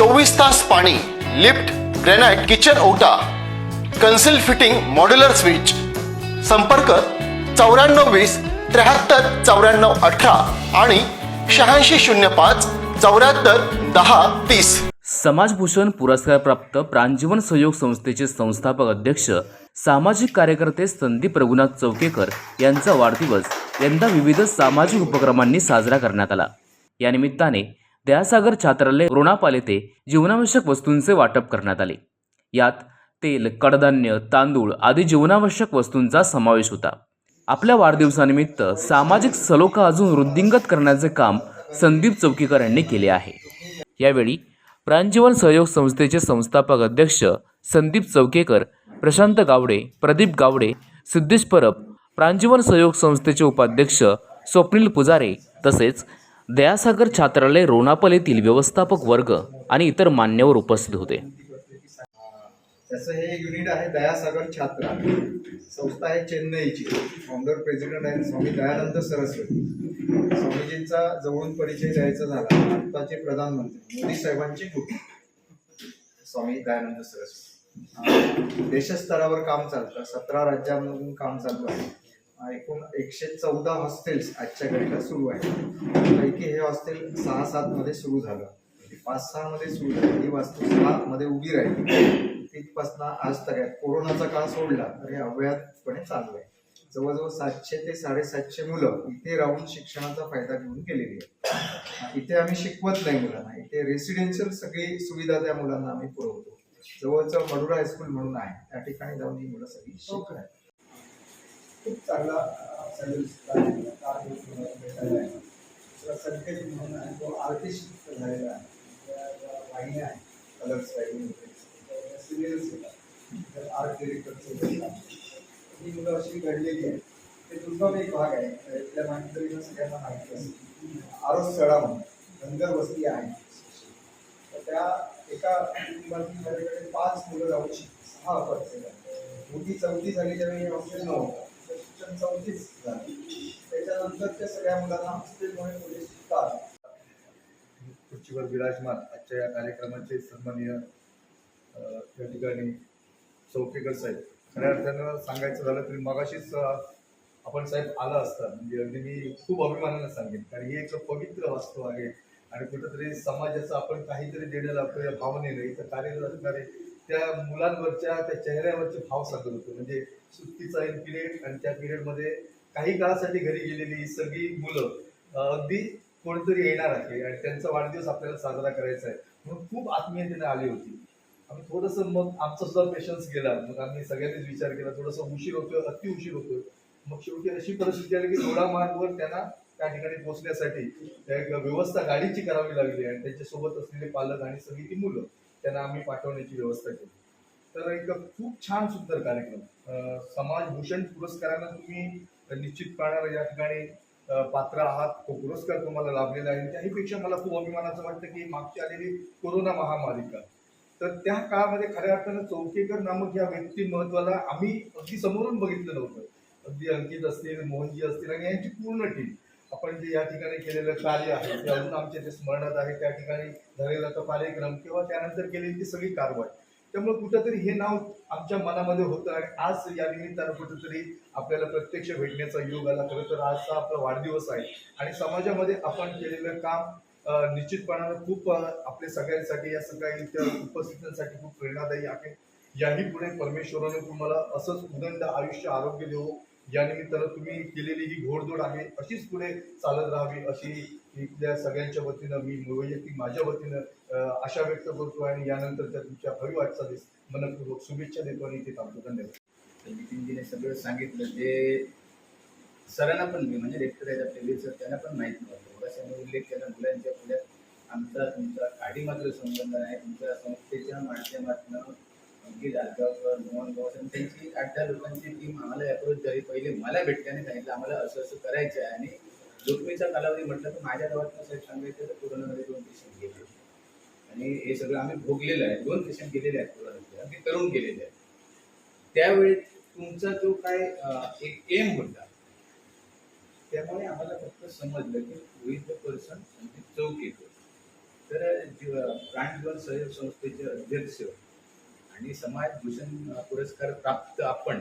चोवीस तास पाणी लिफ्ट ग्रेनाइट किचन ओटा कन्सिल फिटिंग मॉड्युलर स्विच. संपर्क चौऱ्याण्णव वीस त्र्याहत्तर चौऱ्याण्णव अठरा आणि शहाऐंशी शून्य पाच चौऱ्याहत्तर दहा तीस. समाजभूषण पुरस्कारप्राप्त प्राणजीवन सहयोग संस्थेचे संस्थापक अध्यक्ष सामाजिक कार्यकर्ते संदीप रघुनाथ चौकेकर यांचा वाढदिवस यंदा विविध सामाजिक उपक्रमांनी साजरा करण्यात आला. या निमित्ताने दयासागर छात्रालय रोणापाल येथे जीवनावश्यक वस्तूंचे वाटप करण्यात आले. यात तेल कडधान्य तांदूळ आदी जीवनावश्यक वस्तूंचा समावेश होता. आपल्या वाढदिवसानिमित्त सामाजिक सलोखा अजून वृद्धिंगत करण्याचे काम संदीप चौकीकर यांनी केले आहे. यावेळी प्राणजीवन सहयोग संस्थेचे संस्थापक अध्यक्ष संदीप चौकेकर प्रशांत गावडे प्रदीप गावडे सिद्धेश परब प्राणजीवन सहयोग संस्थेचे उपाध्यक्ष स्वप्नील पुजारे तसेच दयासागर छात्रालय रोणापल येथील व्यवस्थापक वर्ग आणि इतर मान्यवर उपस्थित होते. त्याचं हे युनिट आहे दयासागर छात्रा संस्था आहे चेन्नईची. फाउंडर प्रेसिडेंट आहे स्वामी दयानंद सरस्वती. स्वामीजींचा जवळून परिचय द्यायचा झाला. आत्ताचे प्रधानमंत्री मोदी साहेबांची कुटुंब स्वामी दयानंद सरस्वती. देशस्तरावर काम चालतं. सतरा राज्यांमधून काम चालू आहे. एकूण एकशे चौदा हॉस्टेल्स आजच्या घडीला सुरू आहेत. पैकी हे हॉस्टेल सहा सात मध्ये सुरू झालं. म्हणजे पाच सहा मध्ये सुरू झालं. ही वास्तू सहा मध्ये उभी राहिली. तिथपासून आज तक कोरोनाचा काळ सोडला तर हे अवयातपणे चालू आहे. जवळजवळ सातशे ते साडेसातशे मुलं इथे राहून शिक्षणाचा फायदा घेऊन गेलेली आहे इथे आम्ही शिकवत नाही मुलांना. इथे रेसिडेन्शियल सगळी सुविधा त्या मुलांना आम्ही पुरवतो. जवळचं मडुरा हायस्कूल म्हणून आहे. त्या ठिकाणी जाऊन ही मुलं सगळी शिकत खूप चांगला आहे. भेटायला आहे. दुसरा संकेत म्हणून आहे तो आर्टिस्ट झालेला आहे. त्या वाहिन्या आहेत. कलर्स सिरियल्स येतात आर्ट डिरेक्टरचे ही मुलं अशी घडलेली आहे ते दुर्गम एक भाग आहे. इथल्या माहिती सगळ्यांना माहिती असेल. आरोस सडा म्हणून धनगर वस्ती आहे. तर त्या एका कुटुंबातील माझ्याकडे पाच मुलं जाऊ शकते सहा अपत्य मोठी चौथी झाली त्यावेळी ऑप्शन नव्हता नव्हतं. तर चौतीस झाली त्याच्यानंतरच्या सगळ्या मुलांना हॉस्टेलमुळे पोलीस शिकतात खुर्चीवर विराजमान आजच्या या कार्यक्रमाचे सन्माननीय या ठिकाणी चौकेकर साहेब. खऱ्या अर्थानं सांगायचं झालं तरी मगाशीच आपण साहेब आला असता म्हणजे अगदी मी खूप अभिमानानं सांगेन. कारण ही एक पवित्र वास्तू आहे आणि कुठंतरी समाजाचं आपण काहीतरी देणं लागतो या भावनेनं इथं कार्यरत असणारे त्या मुलांवरच्या त्या चेहऱ्यावरचे भाव सांगत होतो. म्हणजे सुट्टीचा एक पिरियड आणि त्या पिरियडमध्ये काही काळासाठी घरी गेलेली ही सगळी मुलं अगदी कोणतरी येणार आहे आणि त्यांचा वाढदिवस आपल्याला साजरा करायचा आहे म्हणून खूप आत्मीयतेने आली होती. आम्ही थोडंसं मग आमचा सुद्धा पेशन्स गेला. मग आम्ही सगळ्यांनीच विचार केला थोडंसं उशीर होतोय अति उशीर होतोय. मग शेवटी अशी परिस्थिती आली की थोडा मार्गवर त्यांना त्या ठिकाणी पोहोचण्यासाठी एक व्यवस्था गाडीची करावी लागली आणि त्यांच्यासोबत असलेले पालक आणि सगळी ती मुलं त्यांना आम्ही पाठवण्याची व्यवस्था केली. तर एक खूप छान सुंदर कार्यक्रम. समाजभूषण समाज पुरस्कारानं तुम्ही निश्चित पाहणार या ठिकाणी पात्र आहात. तो पुरस्कार तुम्हाला लाभलेला आहे. त्याहीपेक्षा मला खूप अभिमानाचं वाटतं की मागची आलेली कोरोना महामालिका तर त्या काळामध्ये खऱ्या अर्थानं चौकेकर नामक या व्यक्तिमत्वाला आम्ही अगदी समोरून बघितलं नव्हतं. अगदी अंकित असतील मोहनजी असतील आणि यांची पूर्ण टीम आपण जे या ठिकाणी केलेलं कार्य आहे ते अजून आमच्या जे स्मरणात आहे त्या ठिकाणी झालेला तो कार्यक्रम किंवा त्यानंतर केलेली ती सगळी कारवाई. त्यामुळे कुठंतरी हे नाव आमच्या मनामध्ये होतं आणि आज या निमित्तानं कुठंतरी आपल्याला प्रत्यक्ष भेटण्याचा योग आला. खरं तर आजचा आपला वाढदिवस आहे आणि समाजामध्ये आपण केलेलं काम निश्चितपणानं खूप आपल्या सगळ्यांसाठी या सगळ्या इथं उपस्थितांसाठी खूप प्रेरणादायी आहे. याही पुढे परमेश्वराने तुम्हाला असंच उदंड आयुष्य आरोग्य देऊ. या निमित्तानं तुम्ही केलेली ही घोडदोड आहे. अशीच पुढे चालत राहावी अशी इथल्या सगळ्यांच्या वतीनं मी वैयक्तिक माझ्या वतीनं आशा व्यक्त करतो आणि यानंतरच्या तुमच्या भव्य वाटचालीस मनपूर्वक शुभेच्छा देतो आणि इथे थांबतो. धन्यवाद. नितीनजीने सगळं सांगितलं. जे सरांना पण मी म्हणजे रेक्टर आहेत आपले वीर सर त्यांना पण माहीत नव्हतं. थोडासा मी उल्लेख केला मुलांच्या पुढ्यात आमचा तुमचा काडी मात्र संबंध नाही. तुमच्या संस्थेच्या माध्यमातून अंकित जाधगावकर मोहन आणि त्यांची आठ दहा लोकांची टीम आम्हाला अप्रोच झाली. पहिले मला भेटल्याने सांगितलं आम्हाला असं असं करायचं आहे आणि जोखमीचा कालावधी म्हटलं तर माझ्या गावात साहेब सांगायचं तर कोरोनामध्ये दोन पेशंट गेले. आणि हे सगळं आम्ही भोगलेलं आहे. दोन पेशंट गेलेले आहेत कोरोनामध्ये. अगदी तरुण गेलेले आहेत. त्यावेळी तुमचा जो काय एक एम होता त्यामुळे आम्हाला फक्त समजलं की विथ द पर्सन संदीप येतो तर प्राणजीवन सहयोग संस्थेचे अध्यक्ष आणि समाज भूषण पुरस्कार प्राप्त आपण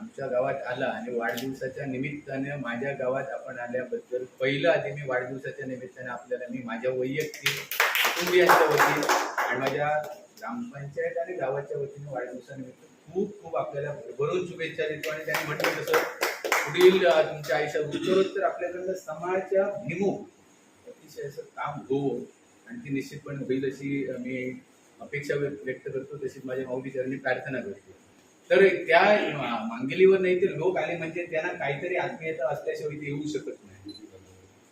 आमच्या गावात आला आणि वाढदिवसाच्या निमित्ताने माझ्या गावात आपण आल्याबद्दल पहिलं आधी मी वाढदिवसाच्या निमित्ताने आपल्याला मी माझ्या वैयक्तिक कुटुंबियांच्या वतीने आणि माझ्या ग्रामपंचायत आणि गावाच्या वतीने वाढदिवसानिमित्त खूप खूप आपल्याला भरभरून शुभेच्छा देतो. आणि त्यांनी म्हटलं तसं पुढील तुमच्या आयुष्यात उत्तरोत्तर आपल्याकडनं समाजाभिमुख अतिशय असं काम हो आणि ती निश्चितपणे होईल अशी मी अपेक्षा व्यक्त करतो. तशीच माझ्या माऊली प्रार्थना करतो. तर त्या मांगेलीवर नाही ते लोक आले म्हणजे त्यांना काहीतरी आत्मीयता असल्याशिवाय ते येऊ शकत नाही.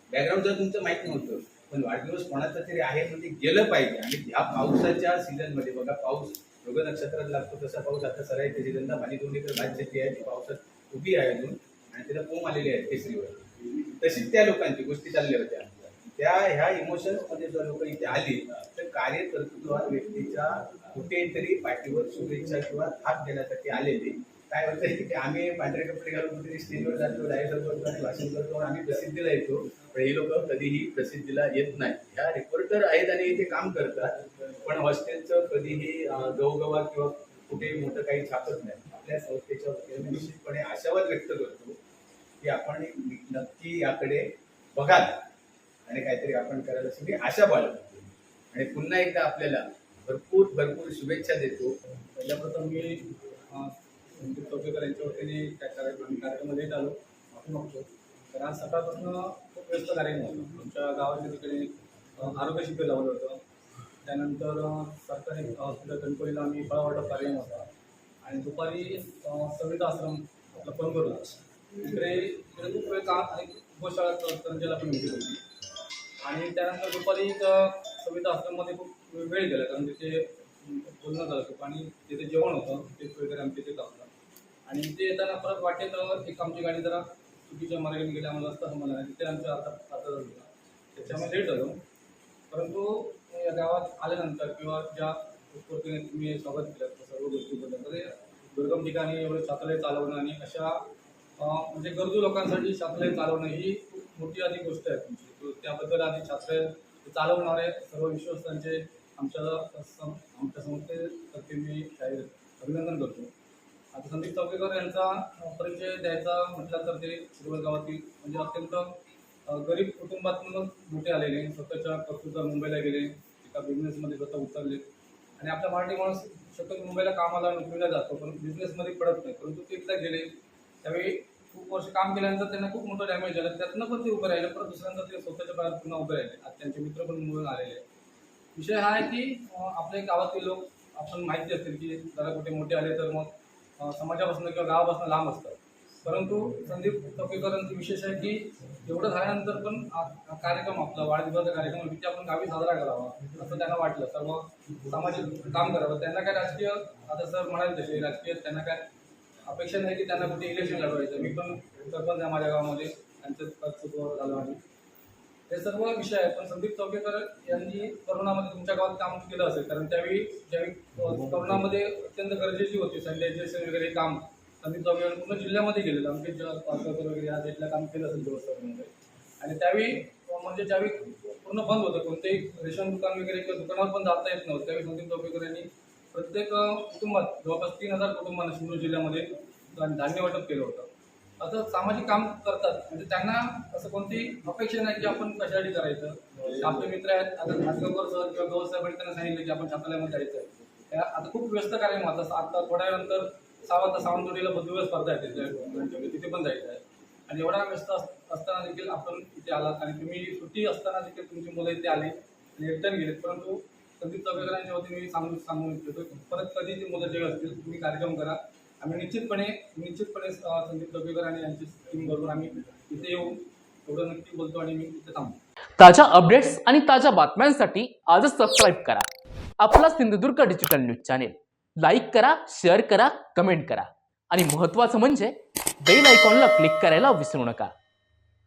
बॅकग्राऊंड जर तुमचं माहीत नव्हतं पण वाढदिवस कोणाचा तरी आहे म्हणजे गेलं पाहिजे. आणि ह्या पावसाच्या सीझनमध्ये बघा पाऊस मृग नक्षत्रात लागतो तसा पाऊस आता सरायच्या सीझनला माझी दोन एकर भात शेती आहे ती पावसात उभी आहे अजून आणि तिला पोम आलेली आहे केसरीवर. तशीच त्या लोकांची गोष्टी चालल्या होत्या. त्या ह्या इमोशन्समध्ये जर लोक इथे आली तर कार्यकर्तृत्व व्यक्तीच्या कुठेतरी पाठीवर शुभेच्छा किंवा थाप देण्यासाठी आलेली. काय होतं की आम्ही पांढरे कपडे घालून कुठेतरी स्टेजवर जातो डायसर करतो आणि भाषण करतो आणि आम्ही प्रसिद्धीला येतो. पण हे लोक कधीही प्रसिद्धीला येत नाही. ह्या रिपोर्टर आहेत आणि इथे काम करतात पण हॉस्टेलचं कधीही गवगवा किंवा कुठेही मोठं काही छापत नाही. आपल्या संस्थेच्या वतीने निश्चितपणे आशावाद व्यक्त करतो की आपण नक्की याकडे बघाल. आणि काहीतरी आपण करायला सगळी आशा बाळगतो आणि पुन्हा एकदा आपल्याला भरपूर भरपूर शुभेच्छा देतो. पहिल्याप्रथम मी संदीप चौकेकर यांच्या वतीने त्या कार्यक्रम कार्यक्रमामध्ये आलो. आपण बघतो. तर आज सकाळपासून खूप व्यस्त कार्यक्रम होतो. आमच्या गावाच्या तिकडे आरोग्य शिबिर लावलं होतं. त्यानंतर सरकारी हॉस्पिटल कणकोलीला आम्ही फळावाटप कार्यक्रम होता. आणि दुपारी सविता आश्रम आपला पंगोरला. इकडे इकडे खूप वेळ का आणि गोशाळा कर्मचाऱ्याला पण भेटी होती. आणि त्यानंतर दुपारी एक सविता आश्रममध्ये खूप वेळ गेला कारण तिथे बोलणं झालं खूप आणि तिथे जेवण होतं ते वगैरे आमच्या तिथे आपलं आणि इथे येताना परत वाटेत एक आमची गाडी जरा चुकीच्या मार्गाने गेली आम्हाला रस्ता मला नाही तिथे आमच्या आता आता गेला त्याच्यामुळे लेट झालो. परंतु या गावात आल्यानंतर किंवा ज्या उत्स्फूर्तीने तुम्ही स्वागत केलं त्या सर्व गोष्टीबद्दल तर दुर्गम ठिकाणी एवढे छात्रालय चालवणं आणि अशा म्हणजे गरजू लोकांसाठी छात्रालय चालवणं ही खूप मोठी अधिक गोष्ट आहे तुमची. त्याबद्दल आधी छात्र चालवणारे सर्व विश्वस्तांचे आमच्या सं- आमच्या संस्थेतर्फे मी जाहीर अभिनंदन करतो. आता संदीप चौकेकर यांचा परिचय द्यायचा म्हटलं तर ते शिरवळ गावातील म्हणजे अत्यंत गरीब कुटुंबातूनच मोठे आलेले. स्वतःच्या कर्तृत्वात मुंबईला गेले एका बिझनेसमध्ये स्वतः उतरले. आणि आपला मराठी माणूस शक्यतो मुंबईला कामाला नोकरीला जातो पण बिझनेसमध्ये पडत नाही. परंतु ते एकदा गेले त्यावेळी खूप वर्ष काम केल्यानंतर त्यांना खूप मोठं डॅमेज झालं. त्यातनं पण ते उभं राहिलं. परत दुसऱ्यांदा ते स्वतःच्या पायात पुन्हा उभे राहिले. आता त्यांचे मित्र पण मिळून आलेले आहेत. विषय हा आहे की आपल्या गावातील लोक आपण माहिती असतील की जरा कुठे मोठे आले तर मग समाजापासून किंवा गावापासून लांब असतात. परंतु संदीप चौकेकरांचं विशेष आहे की एवढं झाल्यानंतर पण कार्यक्रम आपला वाढदिवसाचा कार्यक्रम आहे, आपण गावी साजरा करावा असं त्यांना वाटलं. सर्व सामाजिक काम करावं. त्यांना काय राजकीय आता सर म्हणाले तसे राजकीय त्यांना काय अपेक्षा नाही की त्यांना कुठे इलेक्शन लढवायचं. मी पण सरपंच आहे माझ्या गावामध्ये. त्यांचं कर्तृत्व झालं आणि हे सर्व विषय आहे पण संदीप चौकेकर यांनी करोनामध्ये तुमच्या गावात काम केलं असेल. कारण त्यावेळी ज्यावेळी अ, करोनामध्ये अत्यंत गरजेची होती. सॅनिटायझेशन वगैरे काम संदीप चौकेकर पूर्ण जिल्ह्यामध्ये गेलेलं आमचे पालकर वगैरे या डेटला काम केलं असेल व्यवस्थापनामध्ये आणि त्यावेळी म्हणजे ज्यावेळी पूर्ण बंद होतं कोणतेही रेशन दुकान वगैरे किंवा दुकानावर पण जाता येत नव्हतं. त्यावेळी संदीप चौकेकर यांनी प्रत्येक कुटुंबात जवळपास तीन हजार कुटुंबांना सिंधुदुर्ग जिल्ह्यामध्ये धान्य वाटप केलं होतं. असं सामाजिक काम करतात. म्हणजे त्यांना असं कोणती अपेक्षा नाही की आपण कशासाठी करायचं? आपले मित्र आहेत. आता भास्करकर सर किंवा गौर साहेबांनी त्यांना सांगितलं की आपण छात्रालयामध्ये जायचं आहे त्या आता खूप व्यस्त कार्यक्रम आता आता थोड्या वेळानंतर सहा वाजता सावंतवाडीला भव्य स्पर्धा आहे तिथे. तिथे पण जायचं आहे आणि एवढा व्यस्त अस- असताना देखील आपण इथे आलात. आणि तुम्ही सुट्टी असताना देखील तुमची मुलं इथे आली आणि रिटर्न गेलेत परंतु संदीप चौबेकरांच्या वतीने मी सांगू सांगू इच्छितो परत कधी जी मुलं जे असतील तुम्ही कार्यक्रम करा. आम्ही निश्चितपणे निश्चितपणे संदीप चौबेकर आणि यांची टीम बरोबर आम्ही इथे येऊ. एवढं नक्की बोलतो आणि मी इथे थांबतो ताज्या अपडेट्स आणि ताज्या बातम्यांसाठी आजच सबस्क्राईब करा. आपला Sindhudurg digital news channel like करा शेअर करा कमेंट करा. आणि महत्वाचं म्हणजे बेल आयकॉनला क्लिक करायला विसरू नका.